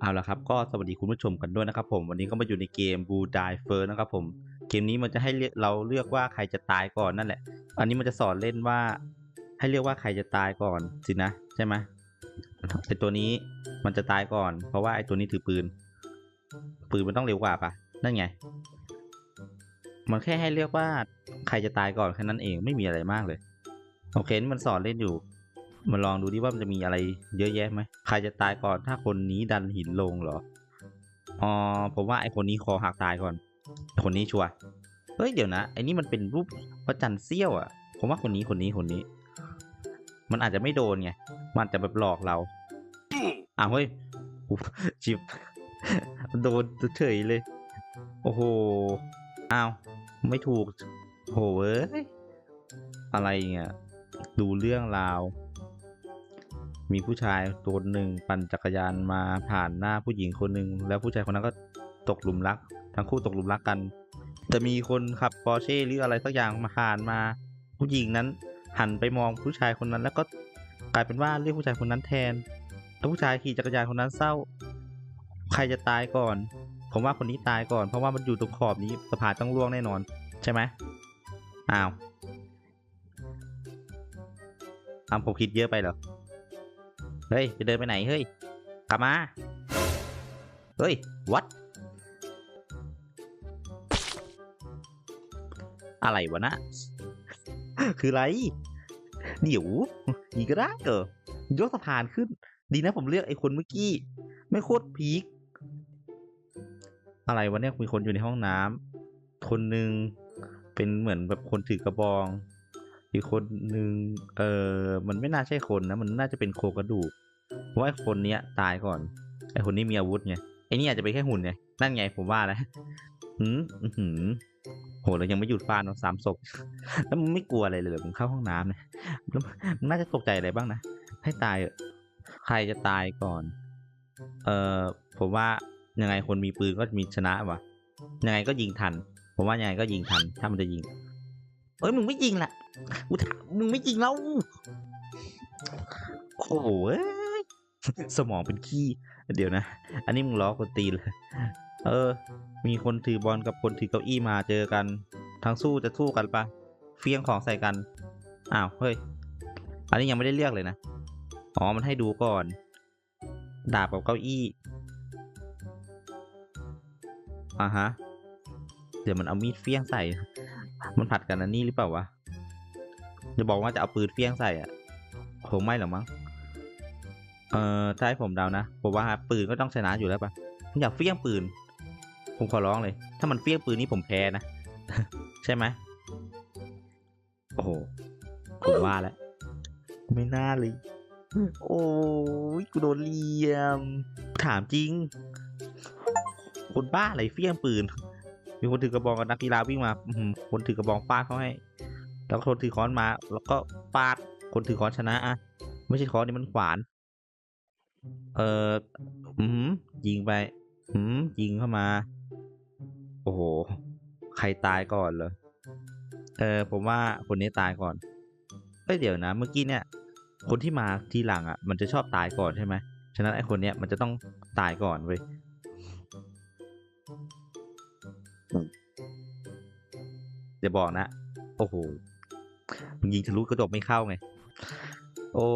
เอาละครับก็สวัสดีคุณผู้ชมกันด้วยนะครับผมวันนี้ก็มาอยู่ในเกม Blue Die First นะครับผมเกมนี้มันจะให้เลือกเราเลือกว่าใครจะตายก่อนนั่นแหละ อันนี้มันจะสอนเล่นว่า ให้เลือกว่าใครจะตายก่อนสินะใช่ไหมไอตัวนี้มันจะตายก่อน เพราะว่าไอตัวนี้ถือปืน ปืนมันต้องเร็วกว่าปะนั่นไง มันแค่ให้เลือกว่าใครจะตายก่อนแค่นั้นเองไม่มีอะไรมากเลยโอเคนี่มันสอนเล่นอยู่ มาลองดูดิว่ามันจะมีอะไรเยอะแยะไหมใครจะตายก่อนถ้าคนนี้ดันหินลงเหรออ๋อผมว่าไอคนนี้คอหักตายก่อน คนนี้ชัวร์เฮ้ยเดี๋ยวนะไอนี่มันเป็นรูปพระจันทร์เสี้ยวอะ่ะ ผมว่าคนนี้คนนี้คนนี้ มันอาจจะไม่โดนไงมันจะแบบหลอกเราอ้าวเฮ้ยอุ๊ยจิบโดนเฉยเลย โอ้โหอ้าวไม่ถูกโหเอ้ยอะไรเงี้ยดูเรื่องราว มีผู้ชายตัวหนึ่งปั่นจักรยานมาผ่านหน้าผู้หญิงคนหนึ่งแล้วผู้ชายคนนั้นก็ตกหลุมรัก ทั้งคู่ตกหลุมรักกันแต่มีคนขับปอร์เช่หรืออะไรสักอย่างมาผ่านมา ผู้หญิงนั้นหันไปมองผู้ชายคนนั้น แล้วก็กลายเป็นว่าเรียกผู้ชายคนนั้นแทนแล้วผู้ชายขี่จักรยานคนนั้นเศร้า ใครจะตายก่อน ผมว่าคนนี้ตายก่อน เพราะว่ามันอยู่ตรงขอบนี้สะพานต้องล่วงแน่นอน ใช่ไหมอ้าวอ้าวผมคิดเยอะไปเหรอ เฮ้ย จะเดินไปไหน เฮ้ย กลับมา เฮ้ย วัด อะไรวะนะ คืออะไร เดี๋ยวอีกก็ได้เออยกสะพานขึ้น ดีนะผมเลือกไอ้คนเมื่อกี้ ไม่โคตรพีค อะไรวะเนี่ย มีคนอยู่ในห้องน้ำ คนหนึ่งเป็นเหมือนแบบคนถือกระบองอีกคนหนึ่งเออมันไม่น่าใช่คนนะ มันน่าจะเป็นโครงกระดูก เพราะว่าไอ้คนเนี้ยตายก่อนไอ้คนนี้มีอาวุธไงไอ้นี่อาจจะเป็นแค่หุ่นไงนั่นไงผมว่าแล้วหืมอื้อหืมโหเรายังไม่หยุดฟาดเนอะสามศพแล้วมึงไม่กลัวอะไรเลยเหรอมึงเข้าห้องน้ำเนี่ยแล้วมึงน่าจะตกใจอะไรบ้างนะให้ตายเอะใครจะตายก่อน เอ่อผมว่ายังไงคนมีปืนก็มีชนะวะยังไงก็ยิงทัน ผมว่ายังไงก็ยิงทัน ถ้ามันจะยิง เอ้ยมึงไม่ยิงละกูถามมึงไม่ยิงแล้วโอ้โห สมองเป็นขี้เดี๋ยวนะ อันนี้มึงล้อคนตีเลยเออ มีคนถือบอลกับคนถือเก้าอี้มาเจอกัน ทั้งสู้จะสู้กันปะเฟี้ยงของใส่กัน อ้าวเฮ้ย อันนี้ยังไม่ได้เลือกเลยนะ อ๋อ มันให้ดูก่อน ดาบกับเก้าอี้อ่าฮะ เดี๋ยวมันเอามีดเฟี้ยงใส่ มันผัดกันอันนี้หรือเปล่าวะ จะบอกว่าจะเอาปืนเฟี้ยงใส่อะคงไม่หรอกมั้ง เออถ้าให้ผมเดานะ ผมว่าปืนก็ต้องชนะอยู่แล้วปะผมอยากเฟี้ยงปืน ผมขอร้องเลย ถ้ามันเฟี้ยงปืนนี่ผมแพ้นะ ใช่ไหมโอ้โห ผมว่าแล้ว ไม่น่าเลย โอ้ยกูโดนเลียม ถามจริง คนบ้าอะไรเฟี้ยงปืน มีคนถือกระบองกับนักกีฬาวิ่งมา คนถือกระบองฟาดเขาให้ แล้วคนถือค้อนมา แล้วก็ฟาด คนถือค้อนชนะอะ ไม่ใช่ค้อนนี่มันขวาน เอออืมยิงไป อืมยิงเข้ามา โอ้โห ใครตายก่อนเหรอ เออ ผมว่าคนนี้ตายก่อนเอ้ยเดี๋ยวนะ เมื่อกี้เนี่ย คนที่มาทีหลังอะ มันจะชอบตายก่อนใช่ไหมฉะนั้นไอ้คนเนี้ยมันจะต้องตายก่อนเว้ยเดี๋ยวบอกนะ โอ้โหมึงยิงทะลุกระจกไม่เข้าไง โอ้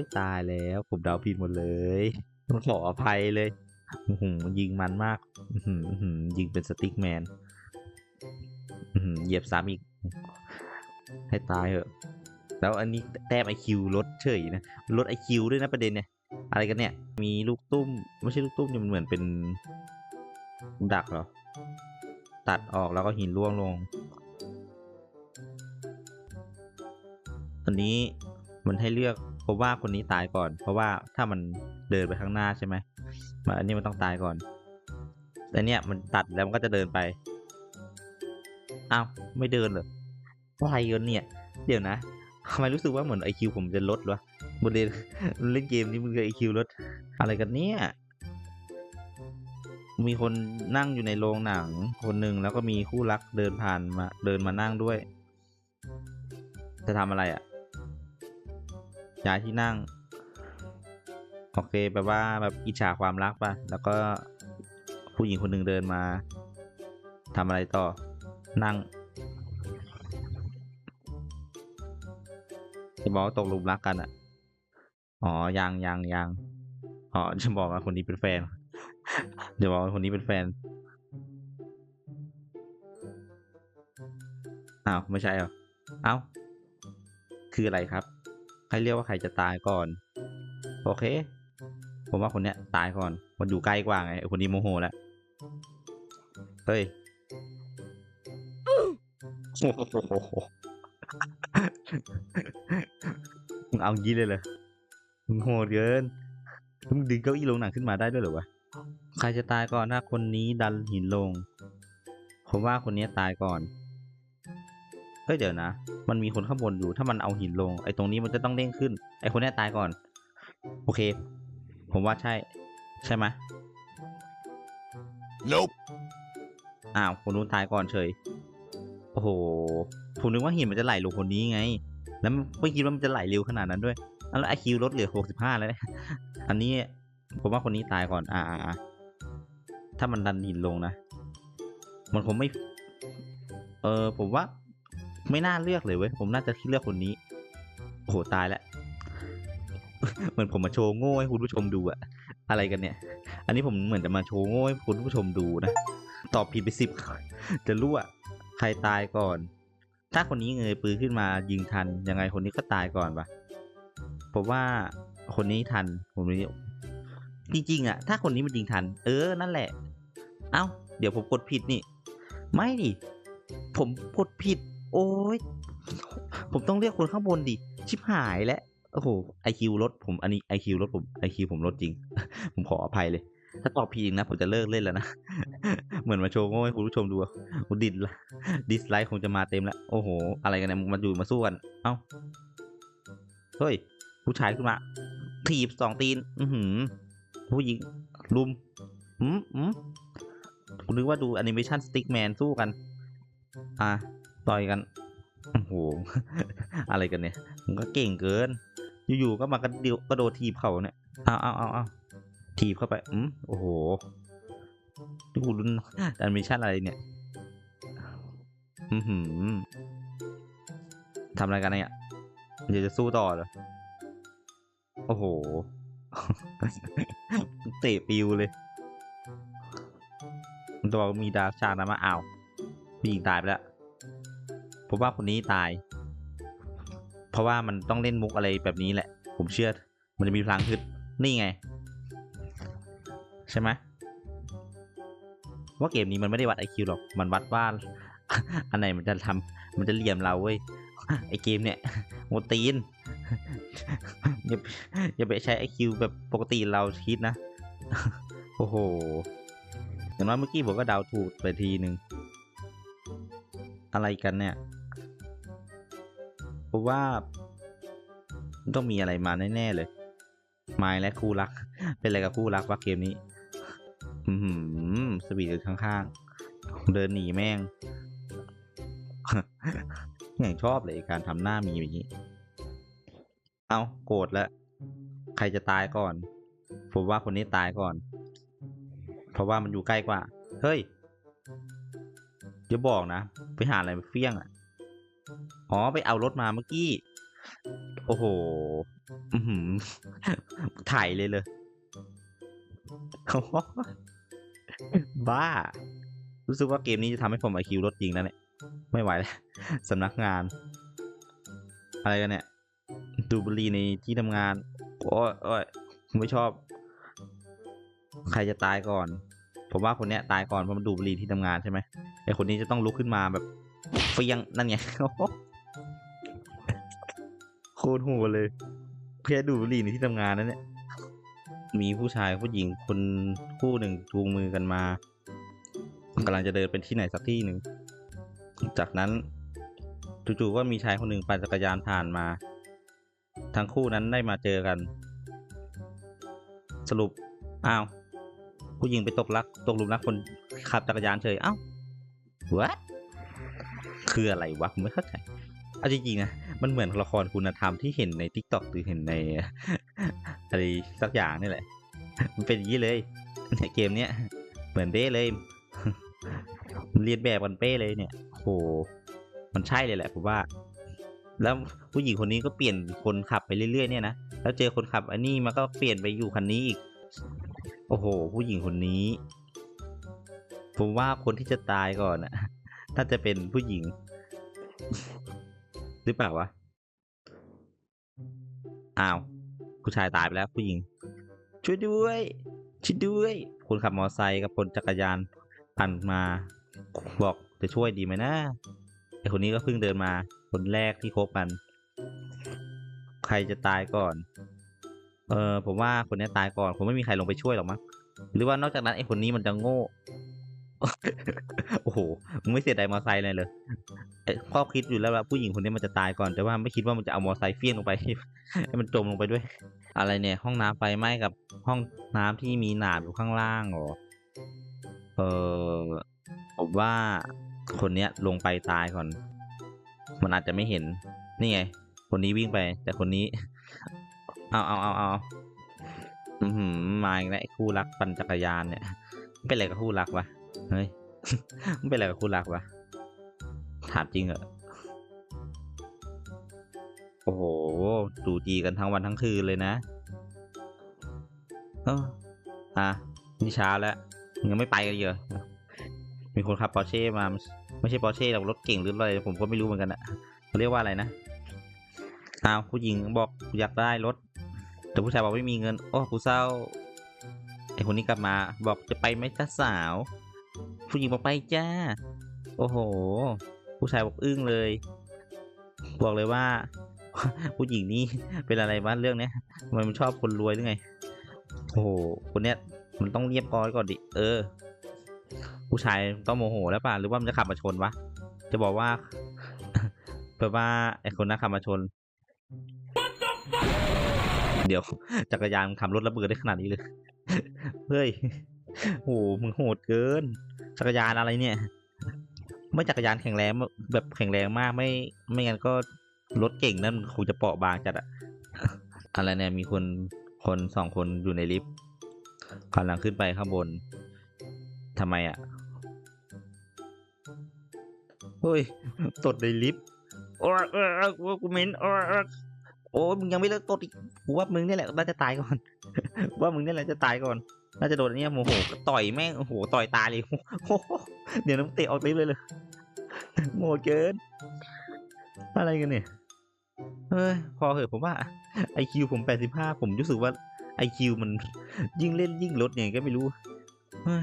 ยตายแล้ว ผมเดาผิดหมดเลยต้องขออภัยเลยหือยิงมันมากหืออื้อหือยิงเป็นสติ๊กแมนหือเหยียบซ้ำอีก ให้ตายเหอะ แล้วอันนี้แต้มไอคิวลดเฉยนะลดไอคิวด้วยนะประเด็นเนี่ย อะไรกันเนี่ย มีลูกตุ้ม ไม่ใช่ลูกตุ้มเนี่ยมันเหมือนเป็น ดักเหรอ ตัดออกแล้วก็หินร่วงลง อันนี้ มันให้เลือกผมว่าคนนี้ตายก่อน เพราะว่าถ้ามันเดินไปข้างหน้าใช่ไหมมันอันนี้มันต้องตายก่อนแต่เนี้ยมันตัดแล้วมันก็จะเดินไปอ้าวไม่เดินเหรออะไรกันเนี่ยเดี๋ยวนะทำไมรู้สึกว่าเหมือนไอคิวผมจะลดวะบนเล่นเล่นเกมนี้มันไอคิวลดอะไรกันเนี่ยมีคนนั่งอยู่ในโรงหนังคนหนึ่งแล้วก็มีคู่รักเดินผ่านมาเดินมานั่งด้วย จะทำอะไรอะ่ะ ย้ายที่นั่ง โอเคแปลว่าแบบอิจฉาความรักป่ะ แล้วก็ผู้หญิงคนหนึ่งเดินมาทำอะไรต่อ นั่งจะบอกว่าตกหลุมรักกันอะ อ๋อ ยังยังยังอ๋อ จะบอกว่าคนนี้เป็นแฟน จะบอกว่าคนนี้เป็นแฟน อ้าว ไม่ใช่หรอ เอ้า คืออะไรครับ ให้เรียกว่าใครจะตายก่อน โอเค ผมว่าคนเนี้ยตายก่อน มันอยู่ใกล้กว่าไงคนนี้โมโหแล้วเฮ้ยมึงเอางี้เลยเลยมึงโหดเกินมึงดึงเก้าอี้ลงหนังขึ้นมาได้ด้วยหรอวะ ใครจะตายก่อนถ้าคนนี้ดันหินลง ผมว่าคนนี้ตายก่อน เฮ้ยเดี๋ยวนะ มันมีคนข้างบนอยู่ ถ้ามันเอาหินลง ไอ้ตรงนี้มันจะต้องเด้งขึ้น ไอ้คนนี้ตายก่อน โอเค ผมว่าใช่ ใช่ไหม Nope. อ้าว คนนู้นตายก่อนเฉย โอ้โห ผมนึกว่าหินมันจะไหลลงคนนี้ไง แล้วไม่คิดว่ามันจะไหลเร็วขนาดนั้นด้วย แล้วไอคิวลดเหลือหกสิบห้าแล้วเนี่ยอันนี้ผมว่าคนนี้ตายก่อน อ่าอ่าอ่าถ้ามันดันหินลงนะ มันคงไม่ เออผมว่า ไม่น่าเลือกเลยเว้ย ผมน่าจะเลือกคนนี้ โอ้โห ตายแล้ว เหมือนผมมาโชว์โง่ให้คุณผู้ชมดูอะอะไรกันเนี่ย อันนี้ผมเหมือนจะมาโชว์โง่ให้คุณผู้ชมดูนะ ตอบผิดไปสิบจะรู้อะใครตายก่อน ถ้าคนนี้เงยปืนขึ้นมายิงทัน ยังไงคนนี้ก็ตายก่อนปะผมว่าคนนี้ทัน ผมนี้จริงๆอะถ้าคนนี้มันยิงทัน เออ นั่นแหละ เอ้า เดี๋ยวผมกดผิดนี่ ไม่ดิ ผมกดผิด โอ้ยผมต้องเรียกคนข้างบนดิ ชิบหายแล้วโอ้โหไอคิวลดผมอันนี้ไอคิวลดผมไอคิวผมลดจริง ผมขออภัยเลย ถ้าตอบผิดอีกนะ ผมจะเลิกเล่นแล้วนะ เหมือนมาโชว์ง่ให้คุณผู้ชมดูอะดิสดิสไลค์คงจะมาเต็มแล้ว โอ้โห อะไรกันเนี่ยมันอยู่มาสู้กัน เอ้า เฮ้ย ผู้ชายขึ้นมา ถีบสองตีน อือหือ ผู้หญิงลุมอืมอืมคุณนึกว่าดูแอนิเมชันสติ๊กแมนสู้กัน อะ ต่อยกันโอ้โหอะไรกันเนี่ยมันก็เก่งเกิน อยู่ๆก็มากระเดียวกระโดดทีบเขาเนี่ยเอาเอาเอาเอาทีบเข้าไปอืมโอ้โหดูรุนแอนิเมชันอะไรเนี่ยอือหือทำอะไรกันเนี่ยเดี๋ยวจะสู้ต่อเหรอโอ้โห เตะปิวเลยตัวมีดาร์กชานะมาอ้าวผู้หญิงตายไปแล้ว ผมว่าคนนี้ตาย เพราะว่ามันต้องเล่นมุกอะไรแบบนี้แหละ ผมเชื่อ มันจะมีพลังขึ้นนี่ไง ใช่ไหมว่าเกมนี้มันไม่ได้วัดไอคิวหรอก มันวัดว่า อันไหนมันจะทำมันจะเหลี่ยมเราเว้ย ไอเกมเนี่ยโมตีน อย่าอย่าไปใช้ไอคิวแบบปกติเราคิดนะ โอ้โห อย่างน้อยเมื่อกี้ผมก็เดาถูกไปทีหนึ่งอะไรกันเนี่ย ผมว่า ต้องมีอะไรมาแน่ๆเลยไม้และคู่รัก เป็นอะไรกับคู่รักวะเกมนี้ อือหือสวีทอยู่ข้างๆ เดินหนีแม่ง อย่างชอบเลยการทำหน้ามีอย่างนี้ เอาโกรธแล้ว ใครจะตายก่อน ผมว่าคนนี้ตายก่อน เพราะว่ามันอยู่ใกล้กว่า เฮ้ยอย่าบอกนะ ไปหาอะไรมาเฟี้ยงอะ อ๋อไปเอารถมาเมื่อกี้ โอ้โหถ่ายเลยเลยบ้า รู้สึกว่าเกมนี้จะทำให้ผมไอคิวลดจริงแล้วเนี่ย ไม่ไหวแล้วสำนักงาน อะไรกันเนี่ย ดูบุรีในที่ทำงาน โอ้ยโอ้ยไม่ชอบ ใครจะตายก่อน ผมว่าคนเนี้ยตายก่อนเพราะมันดูบุรีที่ทำงานใช่ไหมไอคนนี้จะต้องลุกขึ้นมาแบบเฟียงนั่นไง คตรโหดเลยเพื่อดูดบุหรี่ในที่ทำงานนั่นเนี่ย มีผู้ชายผู้หญิงคนคู่หนึ่งจูงมือกันมากำลังจะเดินเป็นที่ไหนสักที่หนึ่ง จากนั้นจู่ๆก็มีชายคนหนึ่งปั่นจักรยานผ่านมา ทั้งคู่นั้นได้มาเจอกัน สรุปอ้าว ผู้หญิงไปตกรักตกหลุมรักคนขับจักรยานเฉยเอ้า what คืออะไรวะผมไม่เข้าใจเอาจริงๆนะ มันเหมือนละครคุณธรรมที่เห็นใน t ิ k t o k หรือเห็นในอะไรสักอย่างนี่แหละ มันเป็นอย่างนี้เลยในเกมเนี้ยเหมือนเด้เลยมันเรียนแบบกันเป้เลยเนี่ยโหมันใช่เลยแหละผมว่า แล้วผู้หญิงคนนี้ก็เปลี่ยนคนขับไปเรื่อยๆเนี่ยนะแล้วเจอคนขับอันนี้มันก็เปลี่ยนไปอยู่คันนี้อีก โอ้โห ผู้หญิงคนนี้ ผมว่าคนที่จะตายก่อนน่ะน่าจะเป็นผู้หญิง หรือเปล่าวะ อ้าว ผู้ชายตายไปแล้วผู้หญิง ช่วยด้วย ช่วยด้วย คนขับมอเตอร์ไซค์กับคนจักรยานผ่านมาบอกจะช่วยดีไหมนะไอคนนี้ก็เพิ่งเดินมา คนแรกที่คบกัน ใครจะตายก่อน เออผมว่าคนนี้ตายก่อนคงไม่มีใครลงไปช่วยหรอกมั้งหรือว่านอกจากนั้นไอคนนี้มันจะโง่ โอ้โหมึงไม่เสียดายมอไซค์เลยเลยเอ้ยพ่อคิดอยู่แล้วว่าผู้หญิงคนนี้มันจะตายก่อนแต่ว่าไม่คิดว่ามันจะเอามอไซค์เฟี้ยงลงไปให้มันจมลงไปด้วย อะไรเนี่ย ห้องน้ำไฟไหม้กับห้องน้ำที่มีหนามอยู่ข้างล่างหรอเออผมว่าคนเนี้ยลงไปตายก่อน มันอาจจะไม่เห็น นี่ไง คนนี้วิ่งไป แต่คนนี้ เอาเอาเอาเอาอือหือมาอีกแล้วไอ้คู่รักปั่นจักรยานเนี่ย เป็นอะไรกับคู่รักวะ เฮ้ยมันเป็นอะไรกับคู่รักวะถามจริงเหรอโอ้โหดูจีกันทั้งวันทั้งคืนเลยนะเอออะนี่เช้าแล้วยังไม่ไปกันเหรอมีคนขับปอร์เช่มาไม่ใช่ปอร์เช่หรอกรถเก่งหรืออะไรผมก็ไม่รู้เหมือนกันอะเขาเรียกว่าอะไรนะอ้าวผู้หญิงบอกอยากได้รถ แต่ผู้ชายบอกไม่มีเงิน โอ้กูเศร้าไอคนนี้กลับมาบอกจะไปไหมจ้าสาว ผู้หญิงบอกไปจ้า โอ้โห ผู้ชายบอกอึ้งเลย บอกเลยว่า ผู้หญิงนี่เป็นอะไรบ้างเรื่องเนี้ยทำไมมันชอบคนรวยหรือไง โอ้โห คนเนี้ยมันต้องเรียบร้อยก่อนดิ เออ ผู้ชายต้องโมโหแล้วป่ะ หรือว่ามันจะขับมาชนวะ จะบอกว่าแปลว่าไอคนนั้นขับมาชน เดี๋ยวจักรยานขับรถระเบิดได้ขนาดนี้เลย เฮ้ย โอ้โห มึงโหดเกิน จักรยานอะไรเนี่ยไม่จักรยานแข็งแรงแบบแข็งแรงมากไม่ไม่งั้นก็รถเก่งนั่นคงจะเปราะบางจัดอะอะไรเนี่ยมีคนคนสองคนอยู่ในลิฟต์กำลังขึ้นไปข้างบนทำไมอะเฮ้ยตดในลิฟต์โอ้ยเออกูเหม็นโอ้โอ้มึงยังไม่เลิกตดอีกกูว่ามึงนี่แหละน่าจะตายก่อน ว่ามึงนี่แหละจะตายก่อน น่าจะโดนเนี่ยโมโหต่อยแม่งโอ้โหต่อยตายเลยโอ้โหเดี๋ยวน้องเตะออกลิฟต์เลยเลยโม่เกินอะไรกันเนี่ยเฮ้ยพอเหอะผมว่าไอคิวผมแปดสิบห้าผมรู้สึกว่าไอคิวมันยิ่งเล่นยิ่งลดไงก็ไม่รู้เฮ้ย